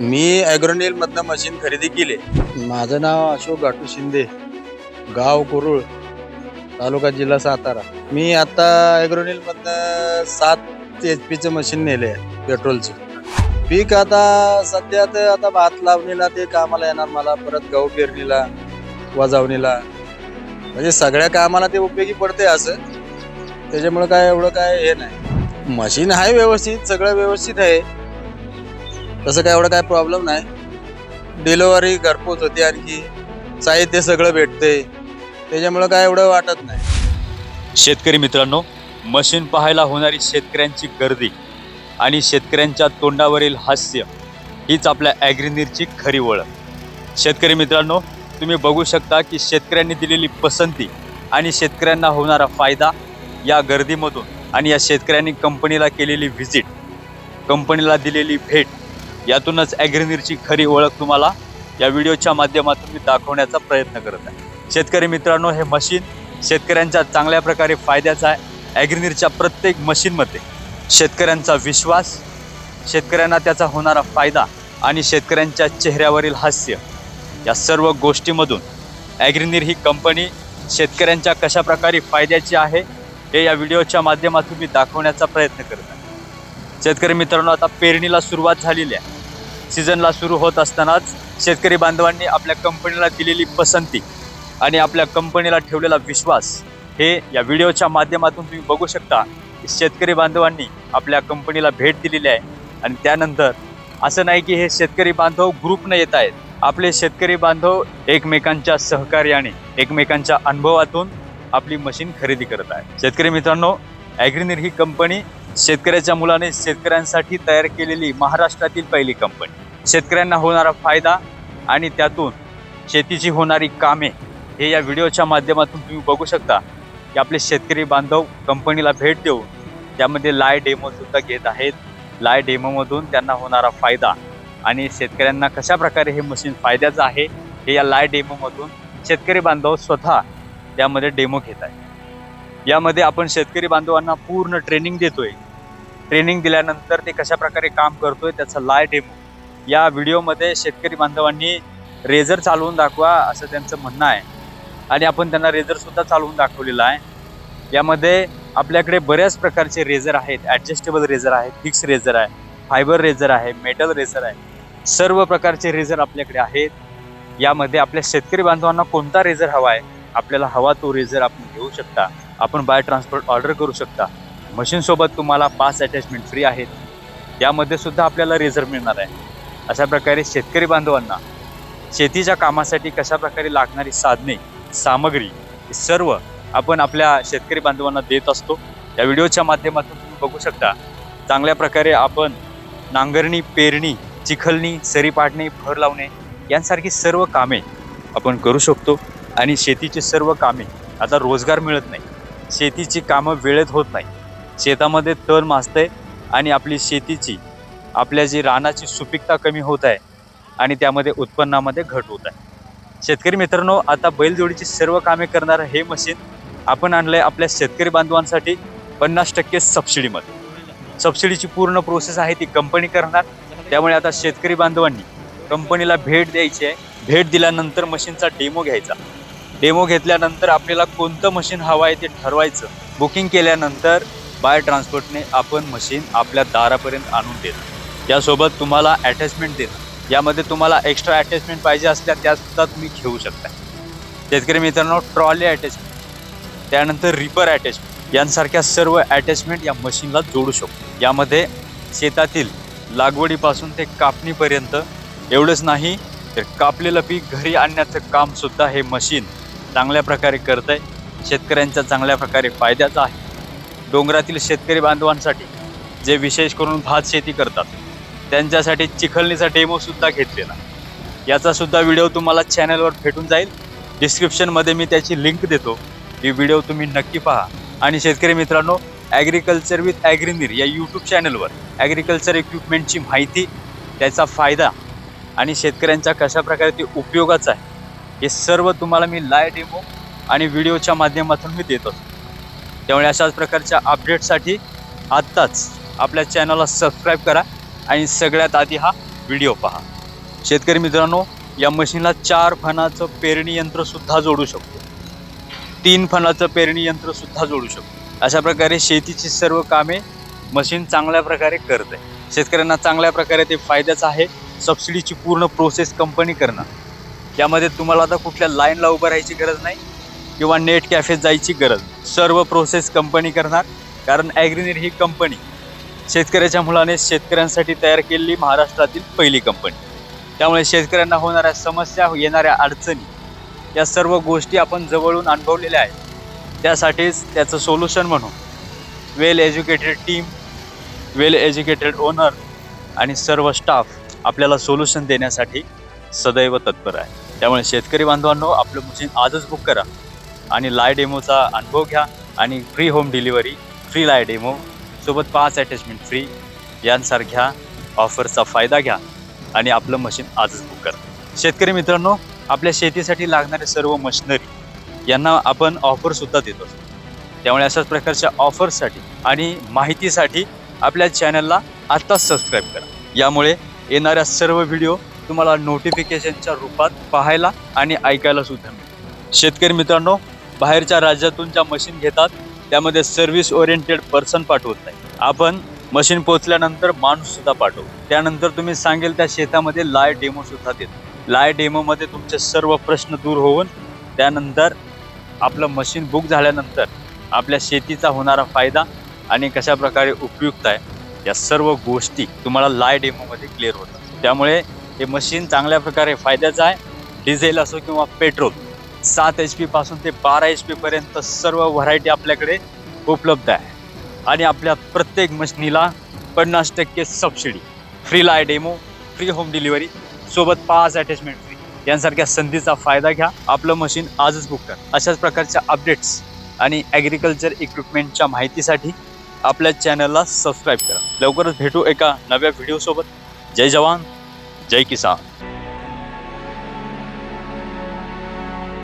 मी ॲग्रोनिल मधनं मशीन खरेदी केली. माझं नाव अशोक गाटू शिंदे गाव कुरुळ तालुका जिल्हा सातारा. मी आता ॲग्रोनिल मधनं सात एच पीचं मशीन नेले आहे पेट्रोलचं पीक आता सध्या तर आता भात लावणीला ते कामाला येणार मला परत गहू पेरणीला वजावणीला. म्हणजे सगळ्या कामाला ते उपयोगी पडते असं. त्याच्यामुळे काय एवढं काय हे नाही. मशीन आहे व्यवस्थित सगळं व्यवस्थित आहे. तसं काय एवढं काय प्रॉब्लेम नाही. डिलिव्हरी घरपोच होते आणखी. साहित्य सगळं भेटते त्याच्यामुळं काय एवढं वाटत नाही. शेतकरी मित्रांनो मशीन पाहायला होणारी शेतकऱ्यांची गर्दी आणि शेतकऱ्यांच्या तोंडावरील हास्य हीच आपल्या ॲग्रिनीरची खरी ओळख. शेतकरी मित्रांनो तुम्ही बघू शकता की शेतकऱ्यांनी दिलेली पसंती आणि शेतकऱ्यांना होणारा फायदा या गर्दीमधून आणि या शेतकऱ्यांनी कंपनीला केलेली व्हिजिट कंपनीला दिलेली भेट यातूनच ॲग्रिनीरची खरी ओळख तुम्हाला या व्हिडिओच्या माध्यमातून मी दाखवण्याचा प्रयत्न करत आहे. शेतकरी मित्रांनो हे मशीन शेतकऱ्यांच्या चांगल्या प्रकारे फायद्याचं आहे. ॲग्रिनीरच्या प्रत्येक मशीनमध्ये शेतकऱ्यांचा विश्वास शेतकऱ्यांना त्याचा होणारा फायदा आणि शेतकऱ्यांच्या चेहऱ्यावरील हास्य या सर्व गोष्टीमधून ॲग्रिनीर ही कंपनी शेतकऱ्यांच्या कशा प्रकारे फायद्याची आहे हे या व्हिडिओच्या माध्यमातून मी दाखवण्याचा प्रयत्न करत आहे. शेतकरी मित्रांनो आता पेरणीला सुरुवात झालेली आहे. सीझनला सुरू होत असतानाच शेतकरी बांधवांनी आपल्या कंपनीला दिलेली पसंती आणि आपल्या कंपनीला ठेवलेला विश्वास हे या व्हिडिओच्या माध्यमातून तुम्ही बघू शकता की शेतकरी बांधवांनी आपल्या कंपनीला भेट दिलेली आहे. आणि त्यानंतर असं नाही की हे शेतकरी बांधव ग्रुपनं येत आहेत. आपले शेतकरी बांधव एकमेकांच्या सहकार्याने एकमेकांच्या अनुभवातून आपली मशीन खरेदी करत आहे शेतकरी मित्रांनो ॲग्रिनीर ही कंपनी शेतकऱ्याच्या मुलाने शेतकऱ्यांसाठी तयार केलेली महाराष्ट्रातील पहिली कंपनी. शेतकऱ्यांना होणारा फायदा आणि त्यातून शेतीची होणारी कामे हे या व्हिडिओच्या माध्यमातून तुम्ही बघू शकता. की आपले शेतकरी बांधव कंपनीला भेट देऊन त्यामध्ये लाय डेमोसुद्धा घेत आहेत. लाय डेमोमधून त्यांना होणारा फायदा आणि शेतकऱ्यांना कशा प्रकारे हे मशीन फायद्याचं आहे हे या लाय डेमोमधून शेतकरी बांधव स्वतः त्यामध्ये डेमो घेत आहे यामध्ये आपण शेतकरी बांधवांना पूर्ण ट्रेनिंग देतोय. ट्रेनिंग दिल्यानंतर ते कशा प्रकारे काम करतोय त्याचा लाय डेमो या व्हिडिओमध्ये शेतकरी बांधवांनी रेझर चालवून दाखवा असं त्यांचं म्हणणं आहे. आणि आपण त्यांना रेझरसुद्धा चालवून दाखवलेला आहे. यामध्ये आपल्याकडे बऱ्याच प्रकारचे रेझर आहेत. ॲडजस्टेबल रेझर आहे फिक्स रेझर आहे फायबर रेझर आहे मेटल रेझर आहे. सर्व प्रकारचे रेझर आपल्याकडे आहेत. यामध्ये आपल्या शेतकरी बांधवांना कोणता रेझर हवा आहे आपल्याला हवा तो रेझर आपण घेऊ शकता. आपण बाय ट्रान्सपोर्ट ऑर्डर करू शकता. मशीनसोबत तुम्हाला पाच अटॅचमेंट फ्री आहेत. यामध्ये सुद्धा आपल्याला रेझर मिळणार आहे. अशा प्रकारे शेतकरी बांधवांना शेतीच्या कामासाठी कशा प्रकारे लागणारी साधने सामग्री हे सर्व आपण आपल्या शेतकरी बांधवांना देत असतो. या व्हिडिओच्या माध्यमातून तुम्ही बघू शकता. चांगल्या प्रकारे आपण नांगरणी पेरणी चिखलणी सरी पाडणे फर लावणे यांसारखी सर्व कामे आपण करू शकतो आणि शेतीची सर्व कामे आता रोजगार मिळत नाही. शेतीची कामं वेळेत होत नाही. शेतामध्ये तण माजतंय आणि आपली शेतीची आपल्या जी रानाची सुपीकता कमी होत आहे आणि त्यामध्ये उत्पन्नामध्ये घट होत आहे शेतकरी मित्रांनो आता बैलजोडीची सर्व कामे करणारं हे मशीन आपण आणलं आहे आपल्या शेतकरी बांधवांसाठी पन्नास टक्के सबसिडीमध्ये. सबसिडीची पूर्ण प्रोसेस आहे ती कंपनी करणार. त्यामुळे आता शेतकरी बांधवांनी कंपनीला भेट द्यायची आहे. भेट दिल्यानंतर मशीनचा डेमो घ्यायचा. डेमो घेतल्यानंतर आपल्याला कोणतं मशीन हवं आहे ते ठरवायचं. बुकिंग केल्यानंतर बाय ट्रान्सपोर्टने आपण मशीन आपल्या दारापर्यंत आणून देतो त्यासोबत तुम्हाला अटॅचमेंट देतं यामध्ये तुम्हाला एक्स्ट्रा अटॅचमेंट पाहिजे असल्या त्यासुद्धा तुम्ही घेऊ शकता. शेतकरी मित्रांनो ट्रॉली अटॅचमेंट त्यानंतर रिपर अटॅचमेंट यांसारख्या सर्व अटॅचमेंट या मशीनला जोडू शकतो. यामध्ये शेतातील लागवडीपासून ते कापणीपर्यंत एवढंच नाही तर कापलेलं पीक घरी आणण्याचं कामसुद्धा हे मशीन चांगल्या प्रकारे करत आहे शेतकऱ्यांच्या चांगल्या प्रकारे फायद्याचं आहे. डोंगरातील शेतकरी बांधवांसाठी जे विशेष करून भात शेती करतात त्यांच्यासाठी चिखलणीचा डेमोसुद्धा घेतलेला. याचासुद्धा व्हिडिओ तुम्हाला चॅनलवर भेटून जाईल. डिस्क्रिप्शनमध्ये मी त्याची लिंक देतो. ही व्हिडिओ तुम्ही नक्की पहा. आणि शेतकरी मित्रांनो ॲग्रिकल्चर विथ ॲग्रिनीर या यूट्यूब चॅनलवर ॲग्रिकल्चर इक्विपमेंटची माहिती त्याचा फायदा आणि शेतकऱ्यांच्या कशा प्रकारे ते उपयोगाचं आहे हे सर्व तुम्हाला मी लाय डेमो आणि व्हिडिओच्या माध्यमातून मी देत असतो. त्यामुळे अशाच प्रकारच्या अपडेटसाठी आत्ताच आपल्या चॅनलला सबस्क्राईब करा आणि सगळ्यात आधी हा व्हिडिओ पहा. शेतकरी मित्रांनो या मशीनला चार फणाचं पेरणी यंत्रसुद्धा जोडू शकतो. तीन फणाचं पेरणी यंत्रसुद्धा जोडू शकतो. अशा प्रकारे शेतीची सर्व कामे मशीन चांगल्या प्रकारे करत आहे. शेतकऱ्यांना चांगल्या प्रकारे ते फायद्याचं आहे. सबसिडीची पूर्ण प्रोसेस कंपनी करणं. यामध्ये तुम्हाला आता कुठल्या लाईनला उभं राहायची गरज नाही. किंवा नेट कॅफेत जायची गरज. सर्व प्रोसेस कंपनी करणार. कारण ॲग्रीनेट ही कंपनी शेतकऱ्याच्या मुलाने शेतकऱ्यांसाठी तयार केलेली महाराष्ट्रातील पहिली कंपनी त्यामुळे शेतकऱ्यांना होणाऱ्या समस्या येणाऱ्या अडचणी या सर्व गोष्टी आपण जवळून अनुभवलेल्या आहेत. त्यासाठीच त्याचं सोल्युशन म्हणून well educated team well educated owner आणि सर्व स्टाफ आपल्याला सोल्युशन देण्यासाठी सदैव तत्पर आहे. त्यामुळे शेतकरी बांधवांनो आपलं मशीन आजच बुक करा. आणि लाय डेमोचा अनुभव घ्या आणि फ्री होम डिलिव्हरी फ्री लाय डेमो सोबत पाच अटॅचमेंट फ्री यांसारख्या ऑफरचा फायदा घ्या आणि आपलं मशीन आजच बुक करा. शेतकरी मित्रांनो आपल्या शेतीसाठी लागणारे सर्व मशिनरी यांना आपण ऑफरसुद्धा देत. असतो त्यामुळे अशाच प्रकारच्या ऑफरसाठी आणि माहितीसाठी आपल्या चॅनलला आत्ताच सबस्क्राईब करा. यामुळे येणाऱ्या सर्व व्हिडिओ तुम्हाला नोटिफिकेशनच्या रूपात पाहायला आणि ऐकायला सुद्धा मिळेल शेतकरी मित्रांनो बाहेरच्या राज्यातून ज्या मशीन घेतात त्यामध्ये सर्व्हिस ओरिएंटेड पर्सन पाठवत नाही. आपण मशीन पोचल्यानंतर माणूस सुद्धा पाठवू त्यानंतर तुम्ही सांगेल त्या शेतामध्ये लाय डेमो सुद्धा देतो. लाय डेमोमध्ये तुमचे सर्व प्रश्न दूर होऊन त्यानंतर आपलं मशीन बुक झाल्यानंतर आपल्या शेतीचा होणारा फायदा आणि कशा प्रकारे उपयुक्त आहे या सर्व गोष्टी तुम्हाला लाय डेमोमध्ये क्लिअर होतात. त्यामुळे हे मशीन चांगल्या प्रकारे फायद्याचं आहे. डिझेल असो किंवा पेट्रोल सात एच पी पासून ते बारा एच पी पर्यंत सर्व व्हरायटी आपल्याकडे उपलब्ध आहे. आणि आपल्या प्रत्येक मशनीला पन्नास टक्के सबसिडी फ्री लाय डेमो फ्री होम डिलिव्हरी सोबत पाच अटॅचमेंट फ्री यांसारख्या संधीचा फायदा घ्या. आपलं मशीन आजच बुक करा. अशाच प्रकारच्या अपडेट्स आणि ॲग्रिकल्चर इक्विपमेंटच्या माहितीसाठी आपल्या चॅनलला सबस्क्राईब करा. लवकरच भेटू एका नव्या व्हिडिओसोबत जय जवान जय किसान.